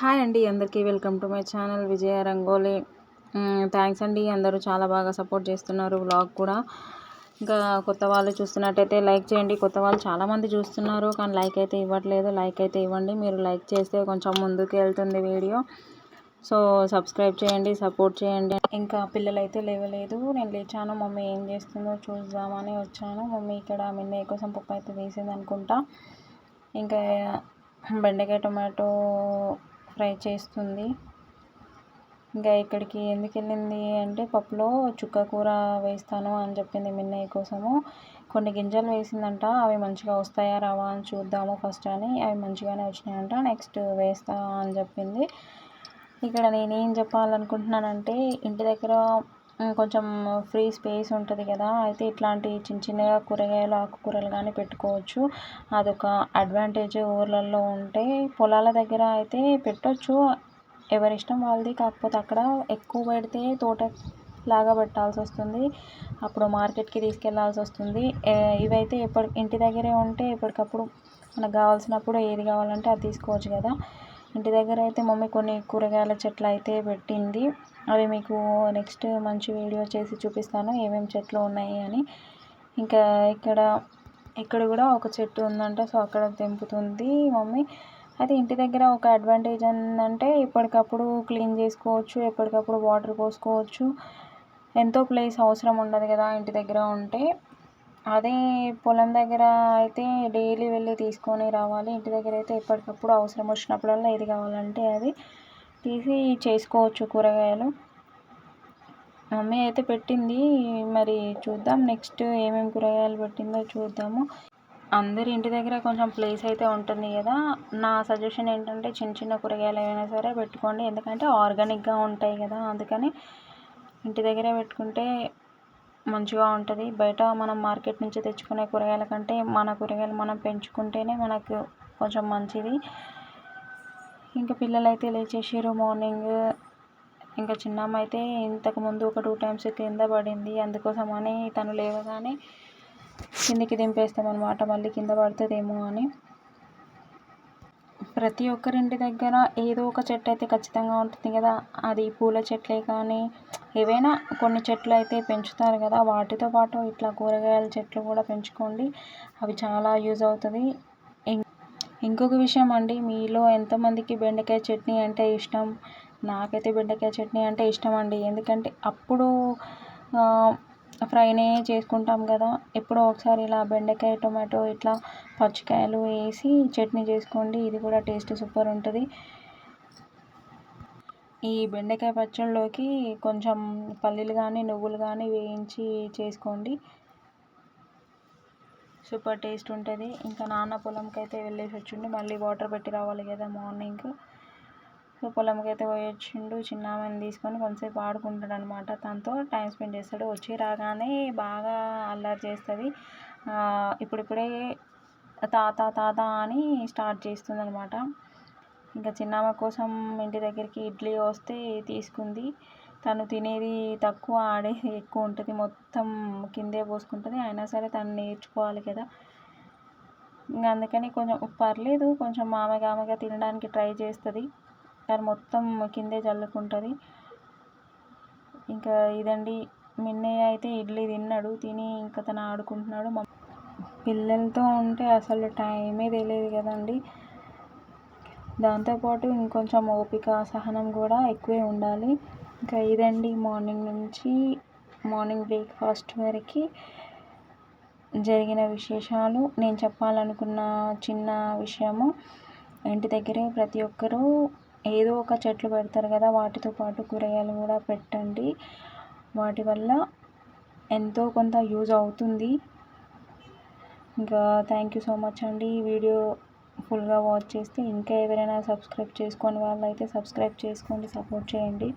Hi అండి అందరికీ welcome to my channel Vijaya Rangoli. Thanks అండి అందరూ చాలా బాగా సపోర్ట్ చేస్తున్నారు వ్లాగ్ కూడా. ఇంకా కొత్త వాళ్ళు చూస్తున్నట్టయితే లైక్ చేయండి. కొత్త వాళ్ళు చాలామంది చూస్తున్నారు కానీ లైక్ అయితే ఇవ్వట్లేదు. లైక్ అయితే ఇవ్వండి. మీరు లైక్ చేస్తే కొంచెం ముందుకు వెళ్తుంది వీడియో. సో సబ్స్క్రైబ్ చేయండి సపోర్ట్ చేయండి. ఇంకా పిల్లలు అయితే లేవలేదు. నేను లేచాను. మమ్మీ ఏం చేస్తుందో చూద్దామని వచ్చాను. మమ్మీ ఇక్కడ మిన్నయ్య కోసం పప్పు అయితే వేసింది అనుకుంటా. ఇంకా బెండకాయ టొమాటో ఫ్రై చేస్తుంది. ఇంకా ఇక్కడికి ఎందుకు వెళ్ళింది అంటే పప్పులో చుక్క కూర వేస్తాను అని చెప్పింది మిన్నయ్య కోసము. కొన్ని గింజలు వేసిందంట అవి మంచిగా వస్తాయా రావా అని చూద్దాము ఫస్ట్ అని. అవి మంచిగానే వచ్చినాయంట నెక్స్ట్ వేస్తా అని చెప్పింది. ఇక్కడ నేనేం చెప్పాలనుకుంటున్నానంటే ఇంటి దగ్గర కొంచెం ఫ్రీ స్పేస్ ఉంటుంది కదా. అయితే ఇట్లాంటి చిన్న చిన్నగా కూరగాయలు ఆకుకూరలు కానీ పెట్టుకోవచ్చు. అదొక అడ్వాంటేజ్ ఊర్లలో ఉంటే పొలాల దగ్గర అయితే పెట్టవచ్చు ఎవరి ఇష్టం వాళ్ళది. కాకపోతే అక్కడ ఎక్కువ పెడితే తోట లాగా పెట్టాల్సి వస్తుంది. అప్పుడు మార్కెట్కి తీసుకెళ్ళాల్సి వస్తుంది. ఇవైతే ఎప్పటి ఇంటి దగ్గరే ఉంటే ఎప్పటికప్పుడు మనకు కావాల్సినప్పుడు ఏది కావాలంటే అది తీసుకోవచ్చు కదా. ఇంటి దగ్గర అయితే మమ్మీ కొన్ని కూరగాయల చెట్లు అయితే పెట్టింది. అవి మీకు నెక్స్ట్ మంచి వీడియో చేసి చూపిస్తాను ఏమేమి చెట్లు ఉన్నాయి అని. ఇంకా ఇక్కడ ఇక్కడ కూడా ఒక చెట్టు ఉందంట సో అక్కడ తెంపుతుంది మమ్మీ. అయితే ఇంటి దగ్గర ఒక అడ్వాంటేజ్ ఏంటంటే ఎప్పటికప్పుడు క్లీన్ చేసుకోవచ్చు ఎప్పటికప్పుడు వాటర్ పోసుకోవచ్చు. ఎంతో ప్లేస్ అవసరం ఉండదు కదా ఇంటి దగ్గర ఉంటే. అదే పొలం దగ్గర అయితే డైలీ వెళ్ళి తీసుకొని రావాలి. ఇంటి దగ్గర అయితే ఎప్పటికప్పుడు అవసరం వచ్చినప్పుడల్లా ఏది కావాలంటే అది తీసి చేసుకోవచ్చు కూరగాయలు. మమ్మీ అయితే పెట్టింది. మరి చూద్దాం నెక్స్ట్ ఏమేమి కూరగాయలు పెట్టిందో చూద్దాము. అందరి ఇంటి దగ్గర కొంచెం ప్లేస్ అయితే ఉంటుంది కదా. నా సజెషన్ ఏంటంటే చిన్న చిన్న కూరగాయలు ఏమైనా సరే పెట్టుకోండి. ఎందుకంటే ఆర్గానిక్గా ఉంటాయి కదా. అందుకని ఇంటి దగ్గరే పెట్టుకుంటే మంచిగా ఉంటుంది. బయట మనం మార్కెట్ నుంచి తెచ్చుకునే కూరగాయల కంటే మన కూరగాయలు మనం పెంచుకుంటేనే మనకు కొంచెం మంచిది. ఇంకా పిల్లలు అయితే లేచేసారు మార్నింగ్. ఇంకా చిన్నమ్మ అయితే ఇంతకుముందు ఒక టూ టైమ్స్ కింద పడింది. అందుకోసం అని తను లేవగానే కిందికి దింపేస్తామన్నమాట. మళ్ళీ కింద పడుతుందేమో అని. ప్రతి ఒక్కరింటి దగ్గర ఏదో ఒక చెట్టు అయితే ఖచ్చితంగా ఉంటుంది కదా. అది పూల చెట్లే కానీ ఏవైనా కొన్ని చెట్లు అయితే పెంచుతారు కదా. వాటితో పాటు ఇట్లా కూరగాయల చెట్లు కూడా పెంచుకోండి. అవి చాలా యూజ్ అవుతుంది. ఇంకొక విషయం అండి మీలో ఎంతమందికి బెండకాయ చట్నీ అంటే ఇష్టం? నాకైతే బెండకాయ చట్నీ అంటే ఇష్టం అండి. ఎందుకంటే అప్పుడు ఫ్రైనే చేసుకుంటాం కదా. ఎప్పుడో ఒకసారి ఇలా బెండకాయ టొమాటో ఇట్లా పచ్చికాయలు వేసి చట్నీ చేసుకోండి. ఇది కూడా టేస్ట్ సూపర్ ఉంటుంది. ఈ బెండకాయ పచ్చళ్ళలోకి కొంచెం పల్లీలు కానీ నువ్వులు కానీ వేయించి చేసుకోండి. సూపర్ టేస్ట్ ఉంటుంది. ఇంకా నాన్న పొలంకి అయితే వెళ్ళేసి వచ్చిండు మళ్ళీ వాటర్ పెట్టి రావాలి కదా మార్నింగ్. సో పొలంకి అయితే పోయొచ్చిండు చిన్న ఆమెను తీసుకొని కొంతసేపు ఆడుకుంటాడు అనమాట తనతో టైం స్పెండ్ చేస్తాడు. వచ్చి రాగానే బాగా అల్లరి చేస్తుంది. ఇప్పుడిప్పుడే తాత తాత అని స్టార్ట్ చేస్తుంది అనమాట ఇంకా చిన్నామ కోసం ఇంటి దగ్గరికి ఇడ్లీ వస్తే తీసుకుంది. తను తినేది తక్కువ ఆడేది ఎక్కువ ఉంటుంది. మొత్తం కిందే పోసుకుంటుంది. అయినా సరే తను నేర్చుకోవాలి కదా. ఇంకా అందుకని కొంచెం పర్లేదు. కొంచెం ఆమెగా ఆమెగా తినడానికి ట్రై చేస్తుంది. తను మొత్తం కిందే చల్లుకుంటుంది. ఇంకా ఇదండి. మిన్నయ్య అయితే ఇడ్లీ తిన్నాడు తిని ఇంకా తను ఆడుకుంటున్నాడు. మా పిల్లలతో ఉంటే అసలు టైమే తెలియదు కదండి. దాంతోపాటు ఇంకొంచెం ఓపిక సహనం కూడా ఎక్కువే ఉండాలి. ఇంకా ఇదండి మార్నింగ్ నుంచి మార్నింగ్ బ్రేక్ఫాస్ట్ వరకు జరిగిన విశేషాలు. నేను చెప్పాలనుకున్న చిన్న విషయము ఇంటి దగ్గరే ప్రతి ఒక్కరూ ఏదో ఒక చెట్లు పెడతారు కదా వాటితో పాటు కూరగాయలు కూడా పెట్టండి. వాటి వల్ల ఎంతో కొంత యూజ్ అవుతుంది. ఇంకా థ్యాంక్ యూ సో మచ్ అండి. ఈ వీడియో ఫుల్గా వాచ్ చేస్తే ఇంకా ఎవరైనా సబ్స్క్రైబ్ చేసుకొని వాళ్ళైతే సబ్స్క్రైబ్ చేసుకోండి సపోర్ట్ చేయండి.